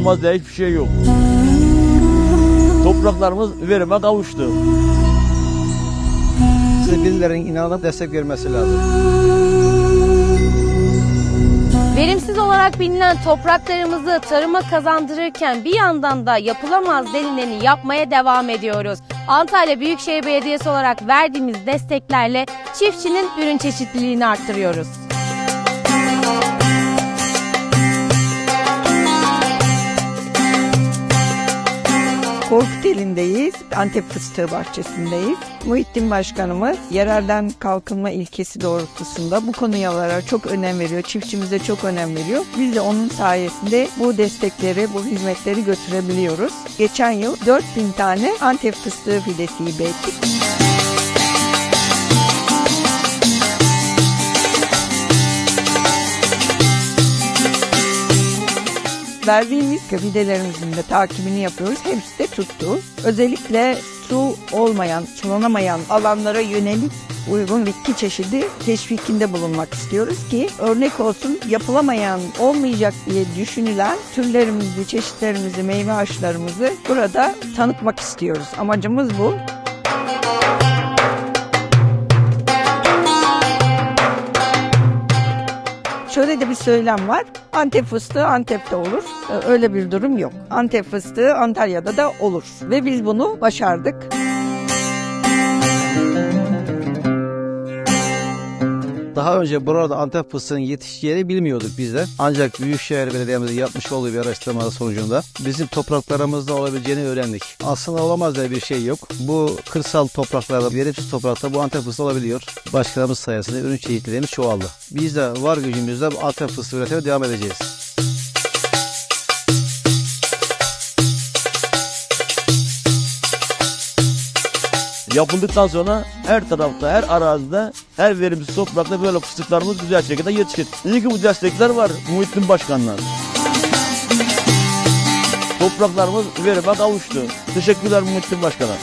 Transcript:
olmaz diye hiçbir şey yok. Topraklarımız verime kavuştu. Size birilerinin inanıp destek vermesi lazım. Verimsiz olarak bilinen topraklarımızı tarıma kazandırırken bir yandan da yapılamaz denileni yapmaya devam ediyoruz. Antalya Büyükşehir Belediyesi olarak verdiğimiz desteklerle çiftçinin ürün çeşitliliğini arttırıyoruz. Korkuteli'ndeyiz. Antep fıstığı bahçesindeyiz. Muhittin Başkanımız yerelden kalkınma ilkesi doğrultusunda bu konuyalara çok önem veriyor. Çiftçimize çok önem veriyor. Biz de onun sayesinde bu destekleri, bu hizmetleri götürebiliyoruz. Geçen yıl 4000 tane Antep fıstığı fidesi hibe Verdiğimiz fidelerimizin de takibini yapıyoruz. Hepsi de tuttu. Özellikle su olmayan, sulanamayan alanlara yönelik uygun bitki çeşidi teşvikinde bulunmak istiyoruz ki örnek olsun yapılamayan, olmayacak diye düşünülen türlerimizi, çeşitlerimizi, meyve ağaçlarımızı burada tanıtmak istiyoruz. Amacımız bu. Şöyle de bir söylem var. Antep fıstığı Antep'te olur. Ee, Öyle bir durum yok. Antep fıstığı Antalya'da da olur. Ve biz bunu başardık. Daha önce burada Antep fıstığının yetişeceğini bilmiyorduk biz de. Ancak Büyükşehir Belediye'mizin yapmış olduğu bir araştırma sonucunda bizim topraklarımızda olabileceğini öğrendik. Aslında olamaz diye bir şey yok. Bu kırsal topraklarda, verimsiz toprakta bu Antep fıstığı olabiliyor. Başkanımız sayesinde ürün çeşitliğimiz çoğaldı. Biz de var gücümüzle Antep fıstığı üretmeye devam edeceğiz. Yapıldıktan sonra her tarafta, her arazide, her verimsiz toprakta böyle fıstıklarımız güzel şekilde yetişir. İyi ki bu destekler var Muhittin Başkan'la. Topraklarımız verime kavuştu. Teşekkürler Muhittin Başkan'a.